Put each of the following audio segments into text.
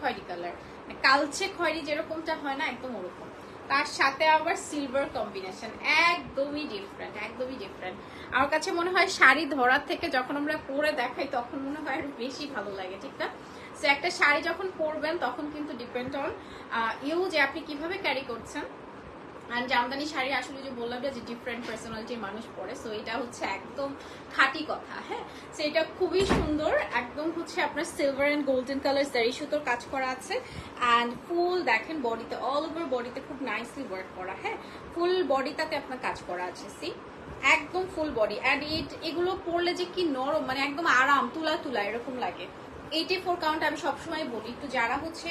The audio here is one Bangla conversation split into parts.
খয়েরি কালার। কালচে খয়েরি যেরকমটা হয় না, একদম ওরকম। তার সাথে আবার সিলভার কম্বিনেশন একদমই ডিফারেন্ট একদমই ডিফারেন্ট আমার কাছে মনে হয় শাড়ি ধরার থেকে যখন আমরা পরে দেখাই, তখন মনে হয় আর বেশি ভালো লাগে, ঠিক না? সো একটা শাড়ি যখন পরবেন, তখন কিন্তু ডিপেন্ড অন ইউ যে আপনি কীভাবে ক্যারি করছেন আর জামদানি শাড়ি আসলে যে বললাম যে ডিফারেন্ট পার্সোনালিটির মানুষ পরে সো এটা হচ্ছে একদম খাঁটি কথা হ্যাঁ? সো এটা খুবই সুন্দর, একদম হচ্ছে আপনার সিলভার অ্যান্ড গোল্ডেন কালার জারি সুতোর কাজ করা আছে। অ্যান্ড ফুল দেখেন বডিতে অল ওভার বডিতে খুব নাইসলি ওয়ার্ক করা হ্যাঁ? ফুল বডিটাতে আপনার কাজ করা আছে সি একদম ফুল বডি অ্যান্ড ইট এগুলো পরলে যে কি নরম মানে একদম আরাম, তুলা তুলা, এরকম লাগে। এইটি ফোর কাউন্ট আমি সবসময় বলি। একটু যারা হচ্ছে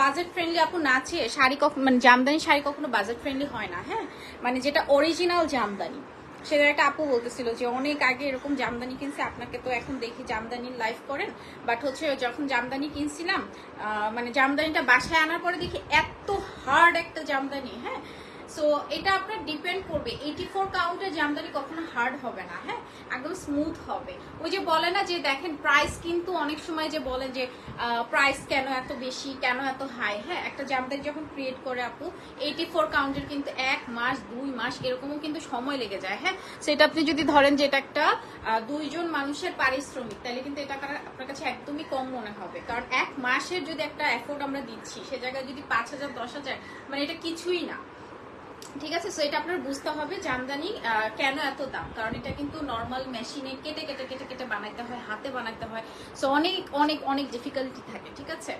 বাজেট ফ্রেন্ডলি আপু নাচে শাড়ি কখন মানে জামদানি শাড়ি কখনো বাজেট ফ্রেন্ডলি হয় না হ্যাঁ? মানে যেটা অরিজিনাল জামদানি। সেটা একটা আপু বলতেছিল যে, অনেক আগে এরকম জামদানি কিনছে, আপনাকে তো এখন দেখি জামদানির লাইফ করেন। বাট হচ্ছে যখন জামদানি কিনছিলাম মানে জামদানিটা বাসায় আনার পরে দেখি এত হার্ড একটা জামদানি হ্যাঁ? সো এটা আপনার ডিপেন্ড করবে। এইটি ফোর কাউন্টের জামদানি কখনো হার্ড হবে না হ্যাঁ? একদম স্মুথ হবে। ওই যে বলে না যে দেখেন প্রাইস কিন্তু অনেক সময় যে বলে যে প্রাইস কেন এত বেশি, কেন এত হাই হ্যাঁ? একটা জামদানি যখন ক্রিয়েট করে আপু এইটি ফোর কাউন্টের কিন্তু এক মাস, দুই মাস এরকমও কিন্তু সময় লেগে যায় হ্যাঁ? সেটা আপনি যদি ধরেন যে এটা একটা দুইজন মানুষের পারিশ্রমিক, তাহলে কিন্তু এটা আপনার কাছে একদমই কম মনে হবে। কারণ এক মাসের যদি একটা এফোর্ট আমরা দিচ্ছি, সে জায়গায় যদি পাঁচ হাজার, দশ হাজার মানে এটা কিছুই না। ঠিক আছে? সো এটা আপনার বুঝতে হবে জামদানি কেন এত দাম? কারণ এটা কিন্তু নর্মাল মেশিনে কেটে কেটে কেটে কেটে বানাইতে হয়, হাতে বানাইতে হয়। সো অনেক অনেক অনেক ডিফিকাল্টি থাকে, ঠিক আছে?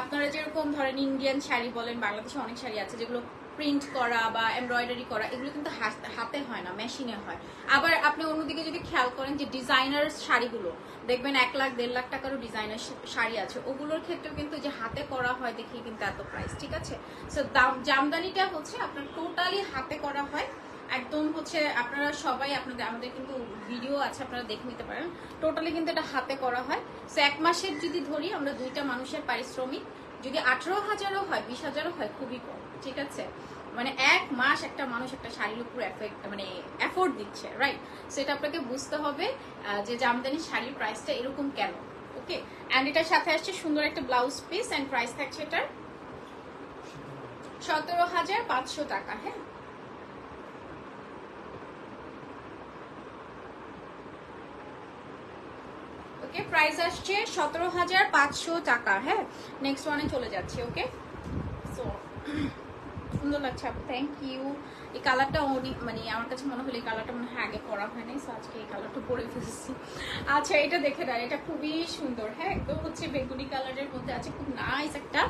আপনারা যেরকম ধরেন ইন্ডিয়ান শাড়ি বলেন, বাংলাদেশে অনেক শাড়ি আছে যেগুলো প্রিন্ট করা বা এমব্রয়ডারি করা, এগুলো কিন্তু হাত- হয় না মেশিনে হয়। আবার আপনি অন্যদিকে যদি খেয়াল করেন যে ডিজাইনার শাড়িগুলো, দেখবেন এক লাখ, দেড় লাখ টাকারও ডিজাইনার শাড়ি আছে। ওগুলোর ক্ষেত্রেও কিন্তু যে হাতে করা হয় দেখি কিন্তু এত প্রাইস ঠিক আছে? সো দাম, জামদানিটা হচ্ছে আপনার টোটালি হাতে করা হয়। একদম হচ্ছে আপনারা সবাই আপনাদের, আমাদের কিন্তু ভিডিও আছে, আপনারা দেখে নিতে পারেন। টোটালি কিন্তু এটা হাতে করা হয়। সো এক মাসের যদি ধরি, আমরা দুইটা মানুষের পারিশ্রমিক। যদি আঠারো হাজারও হয়, বিশ হাজারও হয়, খুবই কম, ঠিক আছে? মানে এক মাস একটা মানুষ একটা শাড়ির উপর মানে এফোর্ট দিচ্ছে রাইট সেটা আপনাকে বুঝতে হবে যে জামদানি শাড়ির প্রাইসটা এরকম কেন ওকে অ্যান্ড এটার সাথে আসছে সুন্দর একটা ব্লাউজ পিস অ্যান্ড প্রাইস থাকছে এটার সতেরো হাজার পাঁচশো টাকা হ্যাঁ? ওকে প্রাইস আসছে সতেরো হাজার পাঁচশো টাকা হ্যাঁ? নেক্সট ওয়ানে চলে যাচ্ছে, ওকে? সো সুন্দর লাগছে আপু থ্যাংক ইউ এই কালারটা অনেক মানে আমার কাছে মনে হলো এই কালারটা মনে হয় আগে পরা নাই সো আজকে এই কালারটা পরে ফেলেছি। আচ্ছা এটা দেখে দেয় এটা খুবই সুন্দর হ্যাঁ? একদম হচ্ছে বেগুনি কালারের মধ্যে আছে, খুব নাইস একটা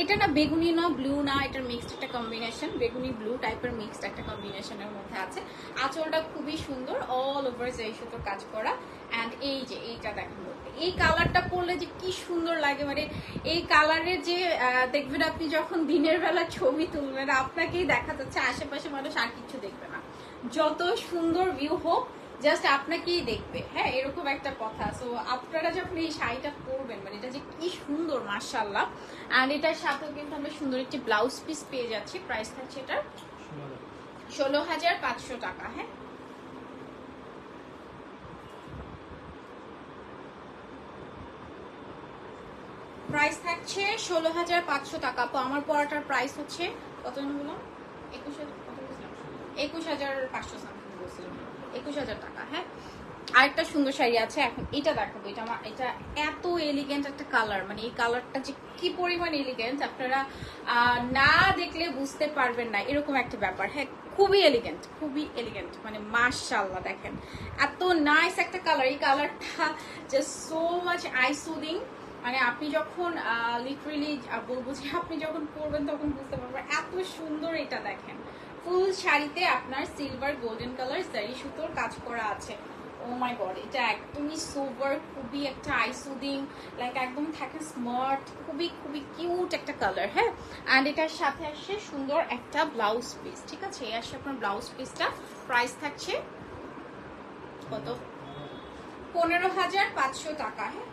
এটা না বেগুনি না ব্লু না, এটার মিক্সড একটা কম্বিনেশন বেগুনি ব্লু টাইপের মিক্সড একটা কম্বিনেশনের মধ্যে আছে। আঁচলটা খুবই সুন্দর অল ওভার যে সুতোর কাজ করা। অ্যান্ড এই যে, এইটা দেখেন এই কালারটা পরলে যে কি সুন্দর লাগে মানে এই কালারের যে দেখবেন আপনি যখন দিনের বেলা ছবি তুলবেন, আপনাকেই দেখা যাচ্ছে আশেপাশে মানুষ আর কিছু দেখবে না। যত সুন্দর ভিউ হোক জাস্ট আপনাকেই দেখবে। হ্যাঁ এরকম একটা কথা। সো আপনারা যখন এই শাড়িটা পরবেন মানে এটা যে কি সুন্দর মার্শাল্লাহ অ্যান্ড এটার সাথেও কিন্তু আমরা সুন্দর একটি ব্লাউজ পিস পেয়ে যাচ্ছি। প্রাইস থাকছে এটার ষোলো হাজার পাঁচশো টাকা হ্যাঁ। প্রাইস থাকছে ষোলো হাজার পাঁচশো টাকা। তো আমার পড়াটার প্রাইস হচ্ছে কত বললাম? একুশ হাজার একুশ হাজার পাঁচশো সামথিং একুশ হাজার টাকা হ্যাঁ? আরেকটা সুন্দর শাড়ি আছে, এখন এটা দেখাবো। এটা আমার এটা এত এলিগেন্ট একটা কালার মানে এই কালারটা যে কি পরিমাণ এলিগেন্ট আপনারা না দেখলে বুঝতে পারবেন না, এরকম একটা ব্যাপার। হ্যাঁ খুবই এলিগেন্ট খুবই এলিগেন্ট মানে মাশাল্লাহ দেখেন। এত নাইস একটা কালার এই কালারটা just so much eye soothing মানে আপনি যখন লিটারেলি বলব যে আপনি যখন পরবেন তখন বুঝতে পারবেন, এত সুন্দর এটা দেখেন। ফুল শাড়িতে আপনার সিলভার গোল্ডেন কালার জারি সুতোর কাজ করা আছে। ও মাই গড এটা একদমই সোভার খুবই একটা আইসুদিং লাইক একদম থাকে স্মার্ট খুবই খুবই কিউট একটা কালার হ্যাঁ? অ্যান্ড এটার সাথে আসছে সুন্দর একটা ব্লাউজ পিস ঠিক আছে? এই আসছে আপনার ব্লাউজ পিসটা প্রাইস থাকছে কত? পনেরো হাজার পাঁচশো টাকা হ্যাঁ?